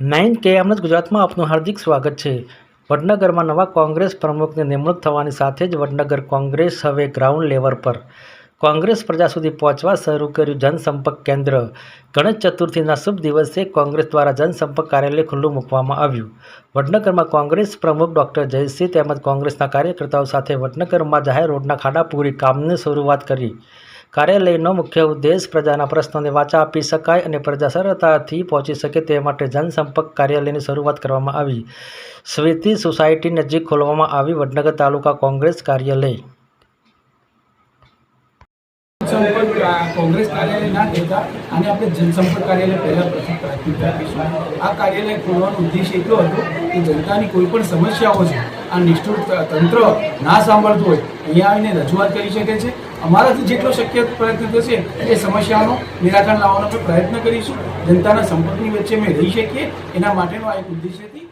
Nine કે એમજ ગુજરાતમાં આપનું હાર્દિક સ્વાગત છે. વડનગરમાં નવા કોંગ્રેસ પ્રમુખની નિમણૂક થવાની સાથે જ વડનગર કોંગ્રેસ હવે ગ્રાઉન્ડ લેવલ પર. કોંગ્રેસ પ્રજા સુધી પહોંચવા શરૂ કર્યું જનસંપર્ક કેન્દ્ર. ગણેશ ચતુર્થીના શુભ દિવસે કોંગ્રેસ દ્વારા જનસંપર્ક કાર્યાલય ખુલ્લું મૂકવામાં આવ્યું. વડનગરમાં કોંગ્રેસ પ્રમુખ ડૉક્ટર જયસિંહ તેમજ કોંગ્રેસના કાર્યકર્તાઓ સાથે વડનગરમાં જાહેર રોડના ખાડાપૂરી કામની શરૂઆત કરી. કાર્યાલયનો મુખ્ય ઉદ્દેશ પ્રજાના પ્રશ્નોને વાચા આપી શકાય અને પ્રજા સરળતાથી પહોંચી શકે તે માટે જનસંપર્ક કાર્યાલયની શરૂઆત કરવામાં આવી. સ્વીતિ સોસાયટી નજીક ખોલવામાં આવી વડનગર તાલુકા કોંગ્રેસ કાર્યાલય. કોંગ્રેસ કાર્યાલય ના કહેતા અને આપણે જનસંપર્ક કાર્યાલય પહેલા પ્રથમ પ્રાથમિકતા આ કાર્યાલય ખોલવાનો ઉદ્દેશ એટલો હતો કે જનતાની કોઈ પણ સમસ્યાઓ છે, આ નિષ્ઠુર તંત્ર ના સાંભળતું હોય, અહીંયા આવીને રજૂઆત કરી શકે છે. અમારાથી જેટલો શક્ય પ્રયત્ન થશે, એ સમસ્યાનો નિરાકરણ લાવવાનો પ્રયત્ન કરીશું. જનતાના સંપર્કની વચ્ચે અમે રહી શકીએ. એના માટેનો આ એક ઉદ્દેશ્યથી કાર્યાલય